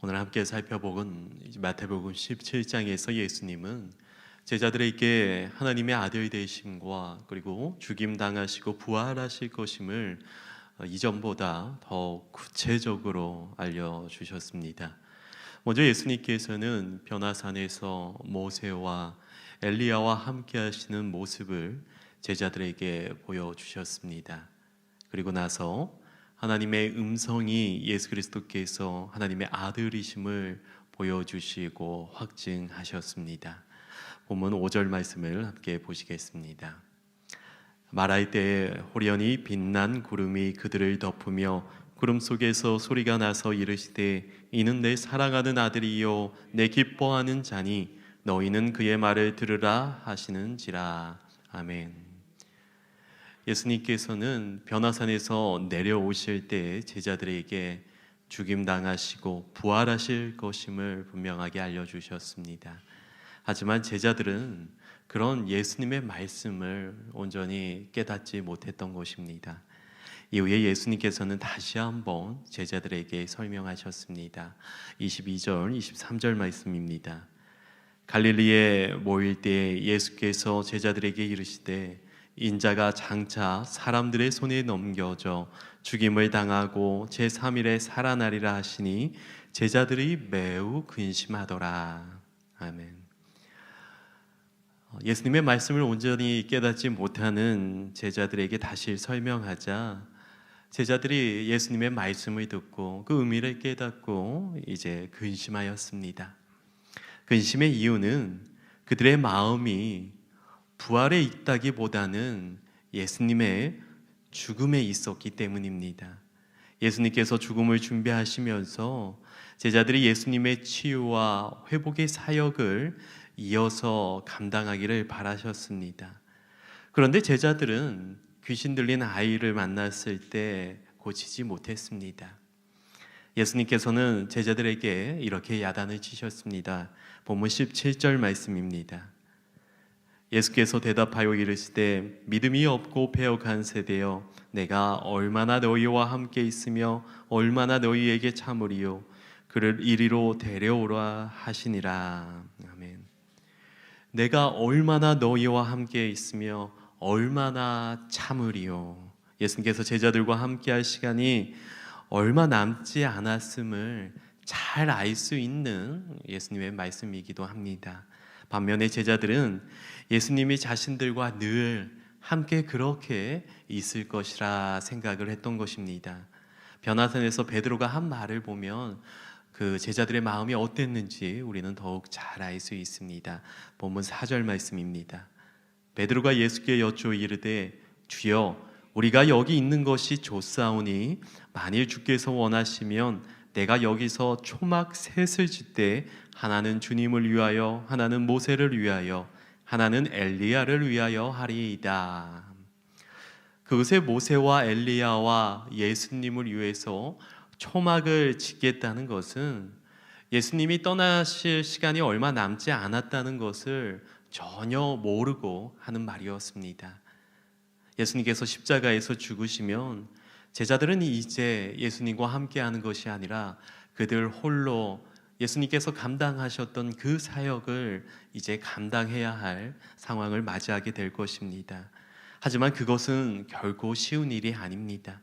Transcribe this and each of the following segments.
오늘 함께 살펴보건 마태복음 17장에서 예수님은 제자들에게 하나님의 아들 되심과 그리고 죽임 당하시고 부활하실 것임을 어, 이전보다 더 구체적으로 알려 주셨습니다. 먼저 예수님께서는 변화산에서 모세와 엘리야와 함께 하시는 모습을 제자들에게 보여 주셨습니다. 그리고 나서 하나님의 음성이 예수 그리스도께서 하나님의 아들이심을 보여주시고 확증하셨습니다. 본문 5절 말씀을 함께 보시겠습니다. 말할 때 호련히 빛난 구름이 그들을 덮으며 구름 속에서 소리가 나서 이르시되 이는 내 사랑하는 아들이요 내 기뻐하는 자니 너희는 그의 말을 들으라 하시는지라 아멘. 예수님께서는 변화산에서 내려오실 때 제자들에게 죽임 당하시고 부활하실 것임을 분명하게 알려 주셨습니다. 하지만 제자들은 그런 예수님의 말씀을 온전히 깨닫지 못했던 것입니다. 이후에 예수님께서는 다시 한번 제자들에게 설명하셨습니다. 22절, 23절 말씀입니다. 갈릴리에 모일 때 예수께서 제자들에게 이르시되 인자가 장차 사람들의 손에 넘겨져 죽임을 당하고 제 3일에 살아나리라 하시니 제자들이 매우 근심하더라. 아멘. 예수님의 말씀을 온전히 깨닫지 못하는 제자들에게 다시 설명하자 제자들이 예수님의 말씀을 듣고 그 의미를 깨닫고 이제 근심하였습니다. 근심의 이유는 그들의 마음이 부활에 있다기보다는 예수님의 죽음에 있었기 때문입니다. 예수님께서 죽음을 준비하시면서 제자들이 예수님의 치유와 회복의 사역을 이어서 감당하기를 바라셨습니다. 그런데 제자들은 귀신 들린 아이를 만났을 때 고치지 못했습니다. 예수님께서는 제자들에게 이렇게 야단을 치셨습니다. 본문 17절 말씀입니다. 예수께서 대답하여 이르시되 믿음이 없고 배역한 세대여 내가 얼마나 너희와 함께 있으며 얼마나 너희에게 참으리요 그를 이리로 데려오라 하시니라 아멘. 내가 얼마나 너희와 함께 있으며 얼마나 참으리요 예수님께서 제자들과 함께 할 시간이 얼마 남지 않았음을 잘 알 수 있는 예수님의 말씀이기도 합니다. 반면에 제자들은 예수님이 자신들과 늘 함께 그렇게 있을 것이라 생각을 했던 것입니다. 변화산에서 베드로가 한 말을 보면 그 제자들의 마음이 어땠는지 우리는 더욱 잘 알 수 있습니다. 본문 4절 말씀입니다. 베드로가 예수께 여쭈어 이르되 주여 우리가 여기 있는 것이 좋사오니 만일 주께서 원하시면 내가 여기서 초막 셋을 짓되 하나는 주님을 위하여 하나는 모세를 위하여 하나는 엘리야를 위하여 하리이다. 그것에 모세와 엘리야와 예수님을 위해서 초막을 짓겠다는 것은 예수님이 떠나실 시간이 얼마 남지 않았다는 것을 전혀 모르고 하는 말이었습니다. 예수님께서 십자가에서 죽으시면 제자들은 이제 예수님과 함께 하는 것이 아니라 그들 홀로 예수님께서 감당하셨던 그 사역을 이제 감당해야 할 상황을 맞이하게 될 것입니다. 하지만 그것은 결코 쉬운 일이 아닙니다.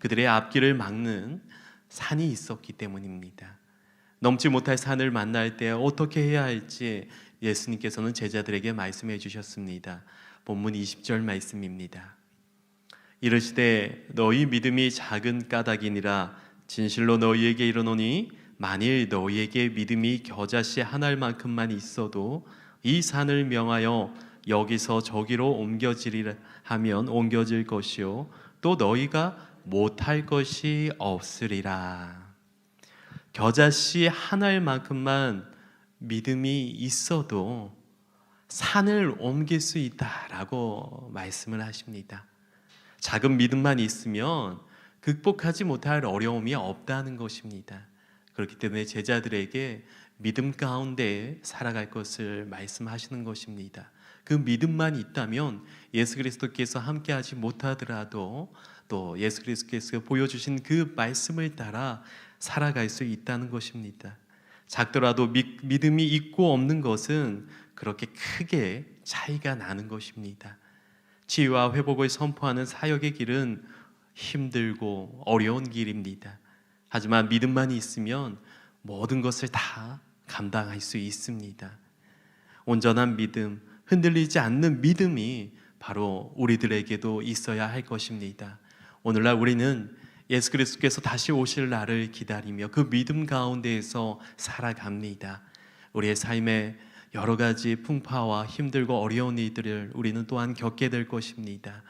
그들의 앞길을 막는 산이 있었기 때문입니다. 넘지 못할 산을 만날 때 어떻게 해야 할지 예수님께서는 제자들에게 말씀해 주셨습니다. 본문 20절 말씀입니다. 이르시되 너희 믿음이 작은 까닭이니라 진실로 너희에게 이르노니 만일 너희에게 믿음이 겨자씨 하나만큼만 있어도 이 산을 명하여 여기서 저기로 옮겨지리라 하면 옮겨질 것이요 또 너희가 못할 것이 없으리라. 겨자씨 하나만큼만 믿음이 있어도 산을 옮길 수 있다라고 말씀을 하십니다. 작은 믿음만 있으면 극복하지 못할 어려움이 없다는 것입니다. 그렇기 때문에 제자들에게 믿음 가운데 살아갈 것을 말씀하시는 것입니다. 그 믿음만 있다면 예수 그리스도께서 함께하지 못하더라도 또 예수 그리스도께서 보여주신 그 말씀을 따라 살아갈 수 있다는 것입니다. 작더라도 미- 믿음이 있고 없는 것은 그렇게 크게 차이가 나는 것입니다. 치유와 회복을 선포하는 사역의 길은 힘들고 어려운 길입니다. 하지만 믿음만 있으면 모든 것을 다 감당할 수 있습니다. 온전한 믿음, 흔들리지 않는 믿음이 바로 우리들에게도 있어야 할 것입니다. 오늘날 우리는 예수 그리스도께서 다시 오실 날을 기다리며 그 믿음 가운데에서 살아갑니다. 우리의 삶에 여러 가지 풍파와 힘들고 어려운 일들을 우리는 또한 겪게 될 것입니다.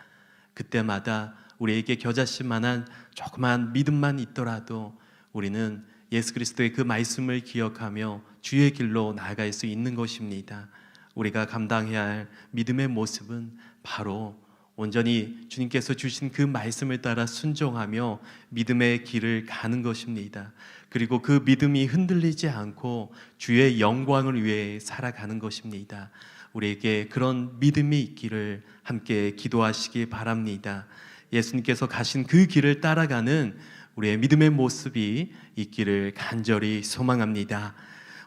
그때마다 우리에게 겨자씨 만한 조그만 믿음만 있더라도 우리는 예수 그리스도의 그 말씀을 기억하며 주의 길로 나아갈 수 있는 것입니다. 우리가 감당해야 할 믿음의 모습은 바로 온전히 주님께서 주신 그 말씀을 따라 순종하며 믿음의 길을 가는 것입니다. 그리고 그 믿음이 흔들리지 않고 주의 영광을 위해 살아가는 것입니다. 우리에게 그런 믿음이 있기를 함께 기도하시기 바랍니다. 예수님께서 가신 그 길을 따라가는 우리의 믿음의 모습이 있기를 간절히 소망합니다.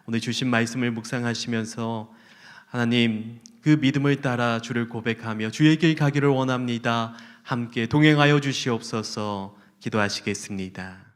오늘 주신 말씀을 묵상하시면서 하나님 그 믿음을 따라 주를 고백하며 주의 길 가기를 원합니다. 함께 동행하여 주시옵소서 기도하시겠습니다.